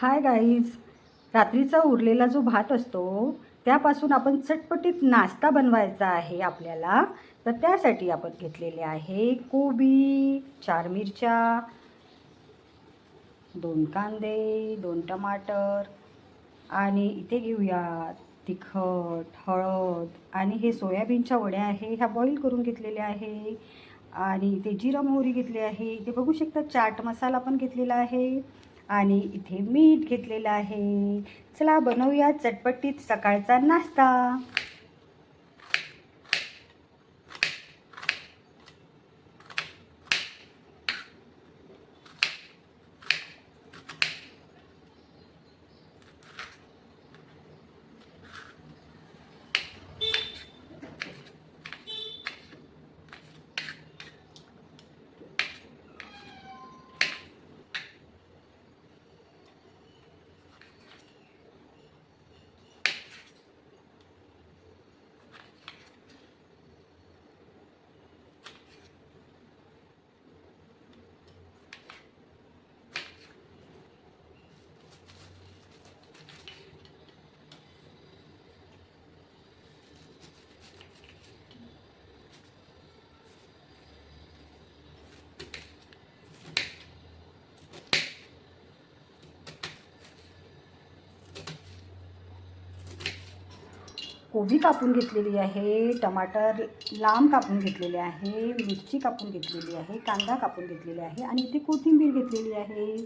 Hi guys. रात्रीचा उरलेला जो भात असतो त्यापासून आपण चटपटीत नाश्ता बनवायचा आहे आपल्याला. तर त्यासाठी आपण घेतलेले आहे कोबी चार मिरच्या दोन कांदे दोन टमाटर आणि इथे घेऊया तिखट हळद आणि हे सोयाबीनच्या वड्या आहे ह्या बॉईल करून घेतलेल्या आहे. आणि इथे जिरा मोहरी घेतली आहे. इथे बघू शकता चाट मसाला पण घेतलेला आहे. आणि इथे मीठ घेतलेलं आहे. चला बनवूया चटपटीत सकाळचा नाश्ता. कोबी कापून घेतलेली आहे टमाटर लांब कापून घेतलेले आहे मिरची कापून घेतलेली आहे कांदा कापून घेतलेला आहे आणि इथे कोथिंबीर घेतलेली आहे.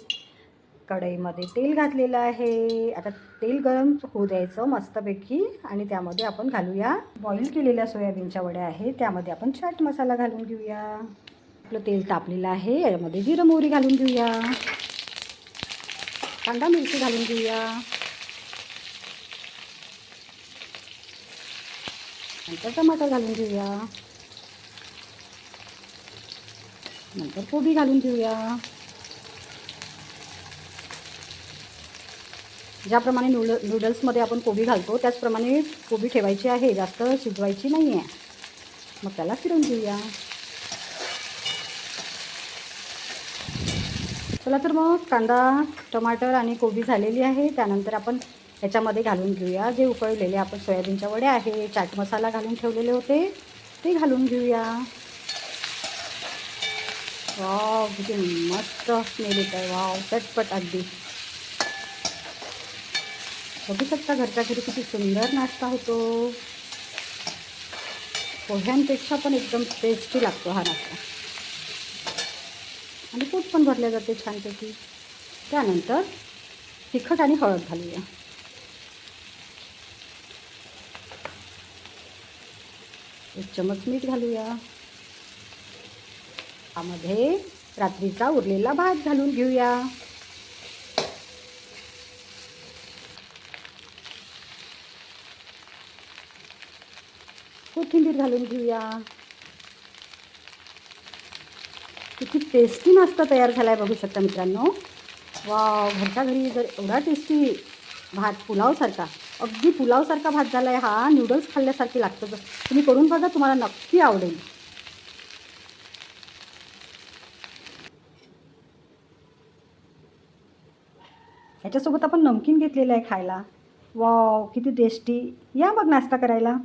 कढईमध्ये तेल घातलेलं आहे. आता तेल गरम होऊ द्यायचं मस्तपैकी आणि त्यामध्ये आपण घालूया बॉईल केलेल्या सोयाबीनच्या वड्या आहे त्यामध्ये आपण चाट मसाला घालून घेऊया. आपलं तेल तापलेलं आहे यामध्ये जिरं मोहरी घालून घेऊया. कांदा मिरची घालून घेऊया. नंतर टमाटर घालून घेऊया नंतर कोबी घालून घेऊया ज्याप्रमाणे नूड नूडल्समध्ये आपण कोबी घालतो त्याचप्रमाणे कोबी ठेवायची आहे जास्त शिजवायची नाही आहे मग त्याला फिरून घेऊया. चला तर मग कांदा टमाटर आणि कोबी झालेली आहे. त्यानंतर आपण याच्यामध्ये घालून घेऊया. जे उकळलेले आपण सोयाबीनच्या वड्या आहे चाट मसाला घालून ठेवलेले होते ते घालून घेऊया. वाव किती मस्त स्मेल येत आहे वाव चटपट अगदी. बघू शकता घरच्या घरी किती सुंदर नाश्ता होतो. पोह्यांपेक्षा पण एकदम टेस्टी लागतो हा नाश्ता. आणि पोट पण भरल्या जाते छानपैकी. त्यानंतर तिखट आणि हळद घालूया. एक चमच मीठ घालूया. त्यामध्ये रात्रीचा उरलेला भात घालून घेऊया. कोथिंबीर घालून घेऊया. किती टेस्टी नाश्ता तयार झाला आहे बघू शकता मित्रांनो. वा घरच्या घरी जर एवढा टेस्टी भात पुलावसारखा. अगदी पुलावसारखा भात झाला आहे हा. नूडल्स खाल्ल्यासारखी लागतं तुम्ही करून बघा तुम्हाला नक्की आवडेल. ह्याच्यासोबत आपण नमकीन घेतलेलं आहे खायला. वाव किती टेस्टी या मग नाश्ता करायला.